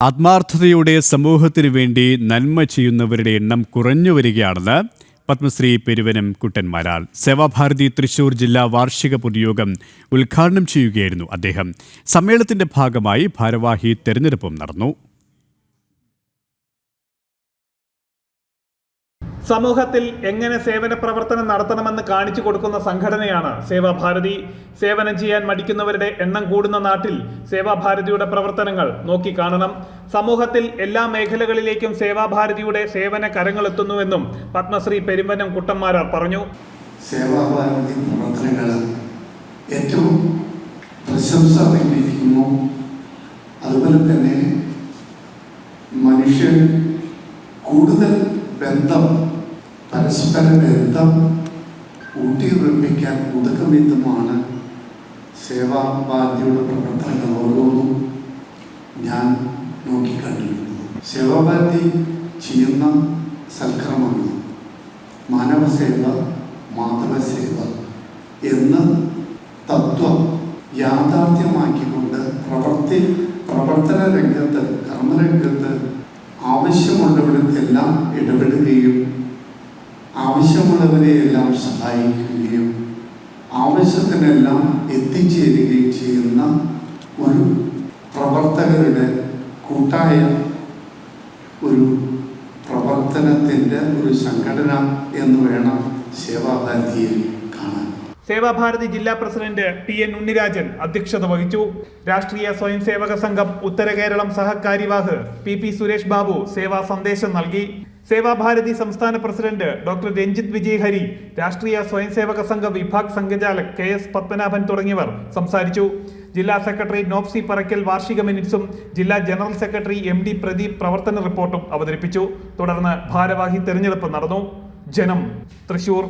ആത്മാർത്ഥതയോടെ സമൂഹത്തിനു വേണ്ടി നന്മ ചെയ്യുന്നവരുടെ എണ്ണം കുറഞ്ഞു വരികയാണെന്ന് പത്മശ്രീ പെരുവനം കുട്ടന്മാരാൾ സേവാഭാരതി തൃശൂർ ജില്ലാ വാർഷിക പൊതുയോഗം ഉദ്ഘാടനം ചെയ്യുകയായിരുന്നു അദ്ദേഹം. സമ്മേളനത്തിന്റെ ഭാഗമായി ഭാരവാഹി തെരഞ്ഞെടുപ്പും നടന്നു. സമൂഹത്തിൽ എങ്ങനെ സേവന പ്രവർത്തനം നടത്തണമെന്ന് കാണിച്ചു കൊടുക്കുന്ന സംഘടനയാണ് സേവാഭാരതി സേവനം ചെയ്യാൻ മടിക്കുന്നവരുടെ എണ്ണം കൂടുന്ന നാട്ടിൽ സേവാഭാരതിയുടെ പ്രവർത്തനങ്ങൾ നോക്കിക്കാണണം സമൂഹത്തിൽ എല്ലാ മേഖലകളിലേക്കും സേവാഭാരതിയുടെ സേവന കരങ്ങൾ കരങ്ങളെത്തുന്നുവെന്നും പത്മശ്രീ പെരുമ്പനം കുട്ടന്മാരാർ പറഞ്ഞു. സേവാഭാരതി പ്രവർത്തനങ്ങൾ ഏറ്റവും പ്രശംസ അതുപോലെ തന്നെ മനുഷ്യൻ കൂടുതൽ ബന്ധം പരസ്പര ബന്ധം ഊട്ടിയുറപ്പിക്കാൻ ഉതകം വിധമാണ് സേവാഭാരതിയുടെ പ്രവർത്തനങ്ങൾ ഓരോന്നും ഞാൻ നോക്കിക്കണ്ടിരുന്നു സേവാഭാരതി ചെയ്യുന്ന സൽക്രമങ്ങൾ മാനവസേവ മാധവസേവ എന്ന തത്വം യാഥാർത്ഥ്യമാക്കിക്കൊണ്ട് പ്രവർത്തി പ്രവർത്തന രംഗത്ത് കർമ്മരംഗത്ത് ആവശ്യമുള്ളവിടത്തെല്ലാം ആവശ്യമുള്ളവരെയെല്ലാം സഹായിക്കുകയും ആവശ്യത്തിനെല്ലാം എത്തിച്ചേരുകയും ചെയ്യുന്ന ഒരു പ്രവർത്തകരുടെ കൂട്ടായ ഒരു പ്രവർത്തനത്തിന്റെ ഒരു സംഘടന എന്ന് വേണം സേവാഭാരതിയെ കാണാൻ. സേവാഭാരതി ജില്ലാ പ്രസിഡന്റ് ടി എൻ ഉണ്ണിരാജൻ അധ്യക്ഷത വഹിച്ചു. രാഷ്ട്രീയ സ്വയം സേവക സംഘം ഉത്തര കേരളം സഹകാര്യവാഹ് പി പി സുരേഷ് ബാബു സേവാ സന്ദേശം നൽകി. സേവാഭാരതി സംസ്ഥാന പ്രസിഡന്റ് ഡോക്ടർ രഞ്ജിത് വിജയ് ഹരി രാഷ്ട്രീയ സ്വയം സേവക സംഘം വിഭാഗ് സംഘചാലക് കെ എസ് പത്മനാഭൻ തുടങ്ങിയവർ സംസാരിച്ചു. ജില്ലാ സെക്രട്ടറി നോപ്സി പറക്കൽ വാർഷിക മിനിറ്റ്സും ജില്ലാ general secretary M D Pradeep പ്രവർത്തന റിപ്പോർട്ടും അവതരിപ്പിച്ചു. തുടർന്ന് ഭാരവാഹി തെരഞ്ഞെടുപ്പ് നടന്നു. ജനം തൃശൂർ.